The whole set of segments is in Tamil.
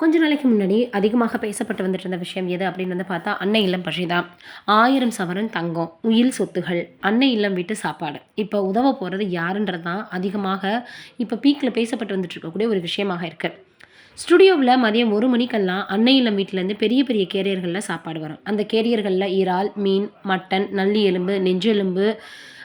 கொஞ்ச நாளைக்கு முன்னாடி அதிகமாக பேசப்பட்டு வந்துட்டு இருந்த விஷயம் எது அப்படின்னு வந்து பார்த்தா அன்னை இல்லம் பற்றி தான். ஆயிரம் சவரன் தங்கம் உயில் சொத்துகள் அன்னை இல்லம் வீட்டு சாப்பாடு. இப்போ உதவ போகிறது யாருன்றது தான் அதிகமாக இப்போ பீக்கில் பேசப்பட்டு வந்துட்டு இருக்கக்கூடிய ஒரு விஷயமாக இருக்குது ஸ்டுடியோவில் மதியம் ஒரு மணிக்கெல்லாம் அன்னை இல்லம் வீட்டிலேருந்து பெரிய பெரிய கேரியர்களில் சாப்பாடு வரும். அந்த கேரியர்களில் இறால் மீன் மட்டன் நல்லி எலும்பு நெஞ்செலும்பு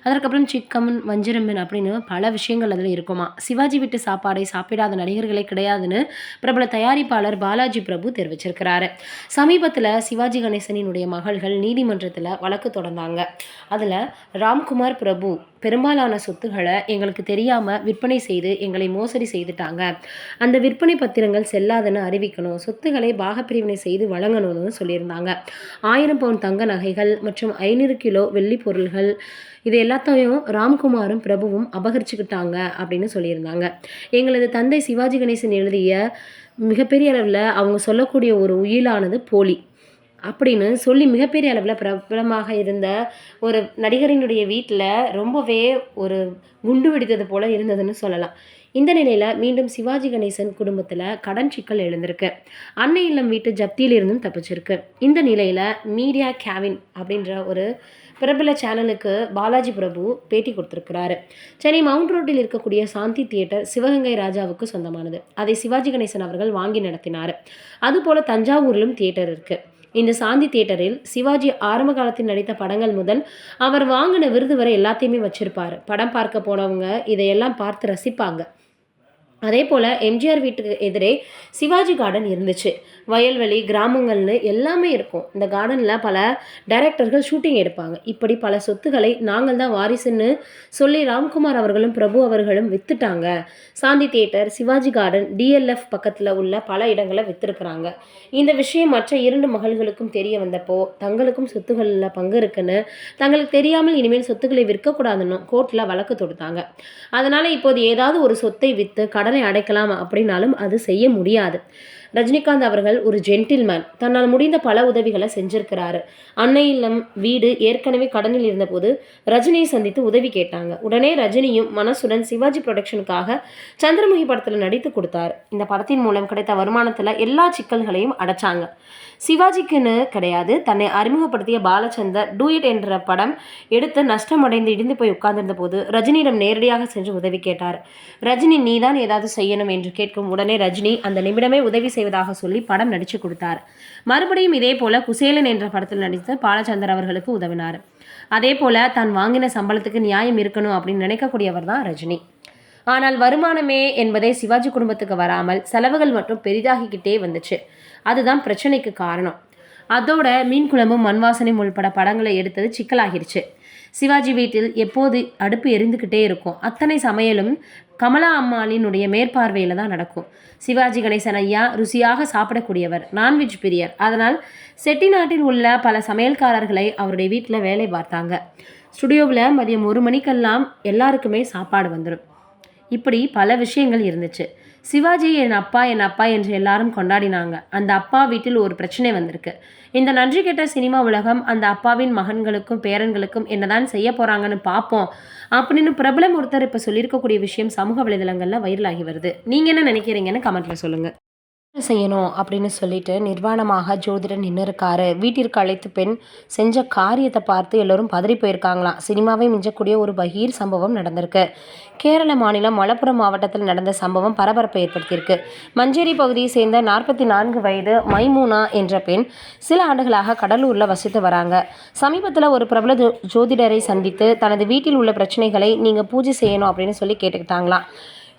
அதற்கப்புறம் சிக்கமன் வஞ்சிரம்மன் அப்படின்னு பல விஷயங்கள் அதில் இருக்குமா? சிவாஜி வீட்டு சாப்பாடை சாப்பிடாத நடிகர்களே கிடையாதுன்னு பிரபல தயாரிப்பாளர் பாலாஜி பிரபு தெரிவிச்சிருக்கிறாரு. சமீபத்தில் சிவாஜி கணேசனினுடைய மகள்கள் நீதிமன்றத்தில் வழக்கு தொடர்ந்தாங்க. அதில் ராம்குமார் பிரபு பெரும்பாலான சொத்துக்களை எங்களுக்கு தெரியாமல் விற்பனை செய்து எங்களை மோசடி செய்துட்டாங்க. அந்த விற்பனை பத்திரங்கள் செல்லாதுன்னு அறிவிக்கணும். சொத்துக்களை பாகப்பிரிவினை செய்து வழங்கணும்னு சொல்லியிருந்தாங்க. ஆயிரம் பவுன் தங்க நகைகள் மற்றும் ஐநூறு கிலோ வெள்ளி பொருள்கள் இது எல்லாத்தையும் ராம்குமாரும் பிரபுவும் அபகரிச்சுக்கிட்டாங்க அப்படின்னு சொல்லியிருந்தாங்க. எங்களது தந்தை சிவாஜி கணேசன் எழுதிய மிகப்பெரிய அளவில் அவங்க சொல்லக்கூடிய ஒரு உயிலானது போலி. அப்படின்னு சொல்லி மிகப்பெரிய அளவில் பிரபலமாக இருந்த ஒரு நடிகரினுடைய வீட்டில் ரொம்பவே ஒரு குண்டு வெடித்தது போல் இருந்ததுன்னு சொல்லலாம். இந்த நிலையில் மீண்டும் சிவாஜி கணேசன் குடும்பத்தில் கடன் சிக்கல் எழுந்திருக்கு. அன்னை இல்லம் வீட்டு ஜப்தியில் இருந்தும் தப்பிச்சிருக்கு. இந்த நிலையில் மீடியா கேவின் அப்படின்ற ஒரு பிரபல சேனலுக்கு பாலாஜி பிரபு பேட்டி கொடுத்துருக்கிறாரு. சென்னை மவுண்ட் ரோட்டில் இருக்கக்கூடிய சாந்தி தியேட்டர் சிவகங்கை ராஜாவுக்கு சொந்தமானது. அதை சிவாஜி கணேசன் அவர்கள் வாங்கி நடத்தினார். அதுபோல் தஞ்சாவூரிலும் தியேட்டர் இருக்குது இந்த சாந்தி தியேட்டரில் சிவாஜி ஆரம்ப காலத்தில் நடித்த படங்கள் முதல் அவர் வாங்கின விருது வரை எல்லாத்தையுமே வச்சிருப்பார். படம் பார்க்க போனவங்க இதையெல்லாம் பார்த்து ரசிப்பாங்க. அதே போல் எம்ஜிஆர் வீட்டுக்கு எதிரே சிவாஜி கார்டன் இருந்துச்சு. வயல்வெளி கிராமங்கள்னு எல்லாமே இருக்கும். இந்த கார்டனில் பல டைரக்டர்கள் ஷூட்டிங் எடுப்பாங்க. இப்படி பல சொத்துக்களை நாங்கள் தான் வாரிசுன்னு சொல்லி ராம்குமார் அவர்களும் பிரபு அவர்களும் வித்துட்டாங்க. Shanthi theatre Sivaji garden DLF பக்கத்தில் உள்ள பல இடங்களை விற்றுருக்குறாங்க இந்த விஷயம் மற்ற இரண்டு மகள்களுக்கும் தெரிய வந்தப்போ தங்களுக்கும் சொத்துக்களில் பங்கு இருக்குன்னு தங்களுக்கு தெரியாமல் இனிமேல் சொத்துக்களை விற்கக்கூடாதுன்னு கோர்ட்டில் வழக்கு தொடுத்தாங்க. அதனால் இப்போது ஏதாவது ஒரு சொத்தை விற்று கடனை அடைக்கலாம் அப்படின்னாலும் அது செய்ய முடியாது. ரஜினிகாந்த் அவர்கள் ஒரு ஜென்டில்மேன் தன்னால் முடிந்த பல உதவிகளை செஞ்சிருக்கிறாரு. அன்னை இல்லம் வீடு ஏற்கனவே கடனில் இருந்தபோது ரஜினியை சந்தித்து உதவி கேட்டாங்க. உடனே ரஜினியும் மனசுடன் சிவாஜி ப்ரொடக்ஷனுக்காக சந்திரமுகி படத்தில் நடித்து கொடுத்தார். இந்த படத்தின் மூலம் கிடைத்த வருமானத்தில் எல்லா சிக்கல்களையும் அடைச்சாங்க. சிவாஜிக்குன்னு கிடையாது. தன்னை அறிமுகப்படுத்திய பாலச்சந்தர் டூயிட் என்ற படம் எடுத்து நஷ்டமடைந்து இடிந்து போய் உட்கார்ந்திருந்த போது ரஜினியிடம் நேரடியாக சென்று உதவி கேட்டார். ரஜினி நீதான் ஏதாவது செய்யணும் என்று கேட்கும் உடனே ரஜினி அந்த நிமிடமே உதவி செய்வதாக சொல்லி படம் நடித்து கொடுத்தார். மறுபடியும் இதே போல குசேலன் என்ற படத்தில் நடித்த பாலச்சந்தர் அவர்களுக்கு உதவினார். அதே போல தான் வாங்கின சம்பளத்துக்கு நியாயம் இருக்கணும் அப்படின்னு நினைக்கக்கூடியவர் தான் ரஜினி. ஆனால் வருமானமே என்பதே சிவாஜி குடும்பத்துக்கு வராமல் செலவுகள் மட்டும் பெரிதாகிக்கிட்டே வந்துச்சு. அதுதான் பிரச்சனைக்கு காரணம். அதோட மீன் குழம்பும் மண்வாசனையும் உள்பட படங்களை எடுத்தது சிக்கலாகிருச்சு. சிவாஜி வீட்டில் எப்போது அடுப்பு எரிந்துக்கிட்டே இருக்கும்? அத்தனை சமையலும் கமலா அம்மாளினுடைய மேற்பார்வையில் தான் நடக்கும். சிவாஜி கணேசன் ஐயா ருசியாக சாப்பிடக்கூடியவர் நான்வெஜ் பிரியர். அதனால் செட்டிநாட்டில் உள்ள பல சமையல்காரர்களை அவருடைய வீட்டில் வேலை பார்த்தாங்க. ஸ்டுடியோவில் மதியம் ஒரு மணிக்கெல்லாம் எல்லாருக்குமே சாப்பாடு வந்துடும் இப்படி பல விஷயங்கள் இருந்துச்சு. சிவாஜி என் அப்பா என் அப்பா என்று எல்லாரும் கொண்டாடினாங்க. அந்த அப்பா வீட்டில் ஒரு பிரச்சனை வந்திருக்கு. இந்த நன்றி கெட்ட சினிமா உலகம் அந்த அப்பாவின் மகன்களுக்கும் பேரன்களுக்கும் என்னதான் செய்ய போகிறாங்கன்னு பார்ப்போம் அப்படின்னு பிரபலம் ஒருத்தர் இப்போ சொல்லியிருக்கக்கூடிய விஷயம் சமூக வலைதளங்களில் வைரலாகி வருது. நீங்கள் என்ன நினைக்கிறீங்கன்னு கமெண்ட்டில் சொல்லுங்கள் செய்யணும் அப்படின்னு சொல்லிட்டு நிர்வாணமாக ஜோதிடர் நின்று இருக்காரு வீட்டிற்கு அழைத்து பெண் செஞ்ச காரியத்தை பார்த்து எல்லோரும் பதறி போயிருக்காங்களாம். சினிமாவை மிஞ்சக்கூடிய ஒரு பகீர் சம்பவம் நடந்திருக்கு. கேரள மாநிலம் மலப்புரம் மாவட்டத்தில் நடந்த சம்பவம் பரபரப்பை ஏற்படுத்தியிருக்கு. மஞ்சேரி பகுதியை சேர்ந்த நாற்பத்தி நான்கு வயது மைமூனா என்ற பெண் சில ஆண்டுகளாக கடலூரில் வசித்து வராங்க. சமீபத்தில் ஒரு பிரபல ஜோ ஜோதிடரை சந்தித்து தனது வீட்டில் உள்ள பிரச்சனைகளை நீங்கள் பூஜை செய்யணும் அப்படின்னு சொல்லி கேட்டுக்கிட்டாங்களாம்.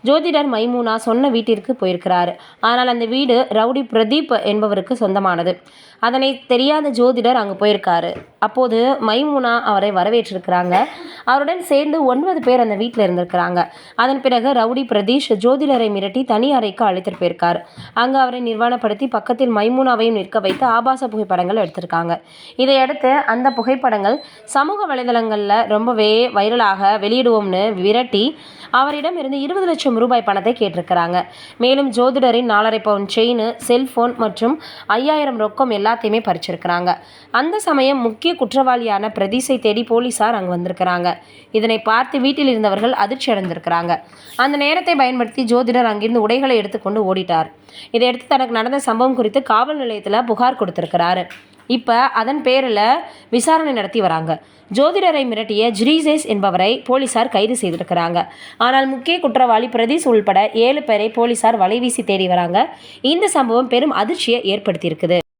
ஜோதிடர் மைமூனா சொன்ன வீட்டிற்கு போயிருக்கிறார். ஆனால் அந்த வீடு ரவுடி பிரதீப் என்பவருக்கு சொந்தமானது. அதனை தெரியாத ஜோதிடர் அங்கே போயிருக்காரு. அப்போது மைமுனா அவரை வரவேற்றிருக்கிறாங்க. அவருடன் சேர்ந்து ஒன்பது பேர் அந்த வீட்டில் இருந்திருக்கிறாங்க. அதன் பிறகு ரவுடி பிரதீஷ் ஜோதிடரை மிரட்டி தனி அறைக்கு அழைத்துட்டு போயிருக்காரு. அங்கே அவரை நிர்வாணப்படுத்தி பக்கத்தில் மைமுனாவையும் நிற்க வைத்து ஆபாச புகைப்படங்கள் எடுத்திருக்காங்க. இதையடுத்து அந்த புகைப்படங்கள் சமூக வலைதளங்களில் ரொம்பவே வைரலாக வெளியிடுவோம்னு விரட்டி அவரிடம் இருந்து இருபது லட்சம் ரூபாய் பணத்தை கேட்டிருக்கிறாங்க. மேலும் ஜோதிடரின் நாலரை பவுன் செயின் செல்போன் மற்றும் ஐயாயிரம் ரொக்கம் எல்லாம் எல்லாத்தையுமே பறிச்சிருக்கிறாங்க. அந்த சமயம் முக்கிய குற்றவாளியான பிரதீஸை தேடி போலீசார் அங்கே வந்திருக்கிறாங்க. இதனை பார்த்து வீட்டில் இருந்தவர்கள் அதிர்ச்சி அடைந்திருக்கிறாங்க. அந்த நேரத்தை பயன்படுத்தி ஜோதிடர் அங்கிருந்து உடைகளை எடுத்துக்கொண்டு ஓடிட்டார். இதையடுத்து தனக்கு நடந்த சம்பவம் குறித்து காவல் நிலையத்தில் புகார் கொடுத்திருக்கிறாரு. இப்போ அதன் பேரில் விசாரணை நடத்தி வராங்க. ஜோதிடரை மிரட்டிய ஜிரீசேஸ் என்பவரை போலீசார் கைது செய்திருக்கிறாங்க. ஆனால் முக்கிய குற்றவாளி பிரதீஷ் உள்பட ஏழு பேரை போலீசார் வலைவீசி தேடி வராங்க. இந்த சம்பவம் பெரும் அதிர்ச்சியை ஏற்படுத்தியிருக்குது.